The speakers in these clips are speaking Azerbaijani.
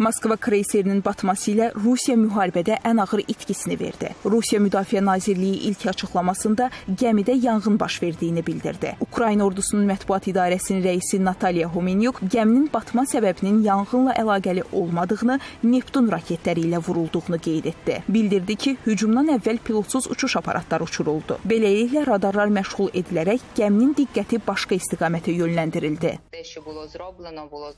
Moskva kreyserinin batması ilə Rusiya müharibədə ən ağır itkisini verdi. Rusiya Müdafiə Nazirliyi ilk açıqlamasında gəmidə yanğın baş verdiyini bildirdi. Ukrayna ordusunun mətbuat idarəsinin rəisi Natalya Homenyuk gəminin batma səbəbinin yanğınla əlaqəli olmadığını, Neptun raketləri ilə vurulduğunu qeyd etdi. Bildirdi ki, hücumdan əvvəl pilotsuz uçuş aparatları uçuruldu. Beləliklə radarlar məşğul edilərək gəminin diqqəti başqa istiqamətə yönləndirildi.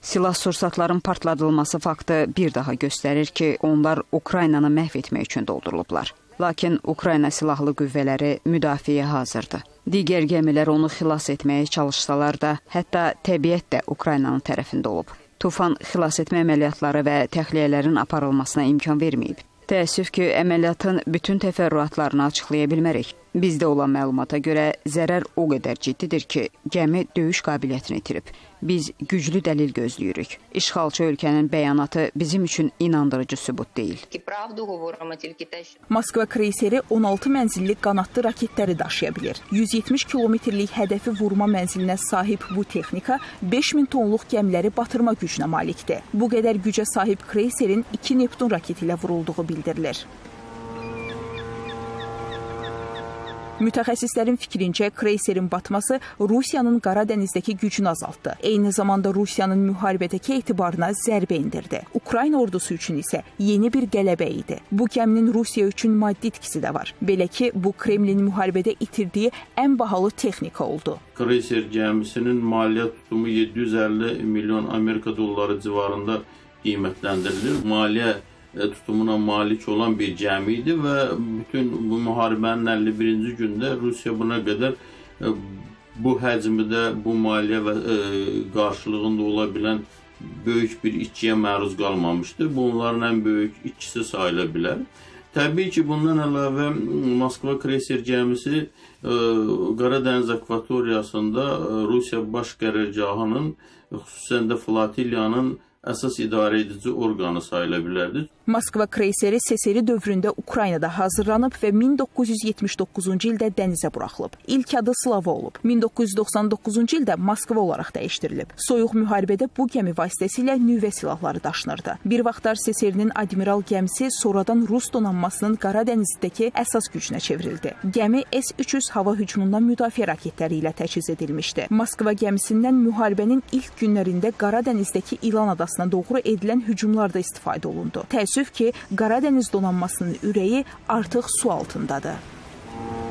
Silah sursatların partladılması faktı bir daha göstərir ki, onlar Ukraynanı məhv etmək üçün doldurulublar. Lakin Ukrayna silahlı qüvvələri müdafiəyə hazırdır. Digər gəmilər onu xilas etməyə çalışsalar da, hətta təbiət də Ukraynanın tərəfində olub. Tufan xilas etmə əməliyyatları və təxliyələrin aparılmasına imkan verməyib. Təəssüf ki, əməliyyatın bütün təfərrüatlarını açıqlaya bilmərik. Bizdə olan məlumata görə zərər o qədər ciddidir ki, gəmi döyüş qabiliyyətini itirib. Biz güclü dəlil gözləyirik. İşğalçı ölkənin bəyanatı bizim üçün inandırıcı sübut deyil. Moskva kreyseri 16 mənzilli qanadlı raketləri daşıya bilir. 170 kilometrlik hədəfi vurma mənzilinə sahib bu texnika 5000 tonluq gəmiləri batırma gücünə malikdir. Bu qədər gücə sahib kreyserin 2 Neptun raketi ilə vurulduğu bildirilir. Mütəxəssislərin fikrincə kreyserin batması Rusiyanın Qara dənizdəki gücünü azaltdı. Eyni zamanda Rusiyanın müharibədəki etibarına zərbə endirdi. Ukrayna ordusu üçün isə yeni bir qələbə idi. Bu gəminin Rusiya üçün maddi itkisi də var. Belə ki, bu Kremlin müharibədə itirdiyi ən bahalı texnika oldu. Kreyser gəmisinin maliyyə tutumu 750 milyon Amerika dolları civarında qiymətləndirilir. Maliyyə tutumuna malik olan bir gəmi idi və bütün bu müharibənin 51-ci gündə Rusiya buna qədər e, bu həcmdə, bu maliyyə və e, qarşılığında ola bilən böyük bir itkiyə məruz qalmamışdı. Bunların ən böyük itkisi sayıla bilər. Təbii ki, bundan əlavə Moskva kreyser gəmisi e, Qara dəniz akvatoriyasında e, Rusiya baş qərargahının xüsusən də flotiliyanın əsas idarə edici orqanı sayıla bilərdi. Moskva kreyseri SSR dövründə Ukraynada hazırlanıb və 1979-cu ildə dənizə buraxılıb. İlk adı Slava olub. 1999-cu ildə Moskva olaraq dəyişdirilib. Soyuq müharibədə bu gəmi vasitəsilə nüvə silahları daşınırdı. Bir vaxtlar SSR-nin admiral gəmisi sonradan Rus donanmasının Qara dənizdəki əsas gücünə çevrildi. Gəmi S-300 hava hücumundan müdafiə raketləri ilə təchiz edilmişdi. Moskva gəmisindən müharibənin ilk günlərində Qara dənizdəki İlan adasına doğru edilən hücumlarda istifadə olundu. Təəssüf ki, Qara dəniz donanmasının ürəyi artıq su altındadır.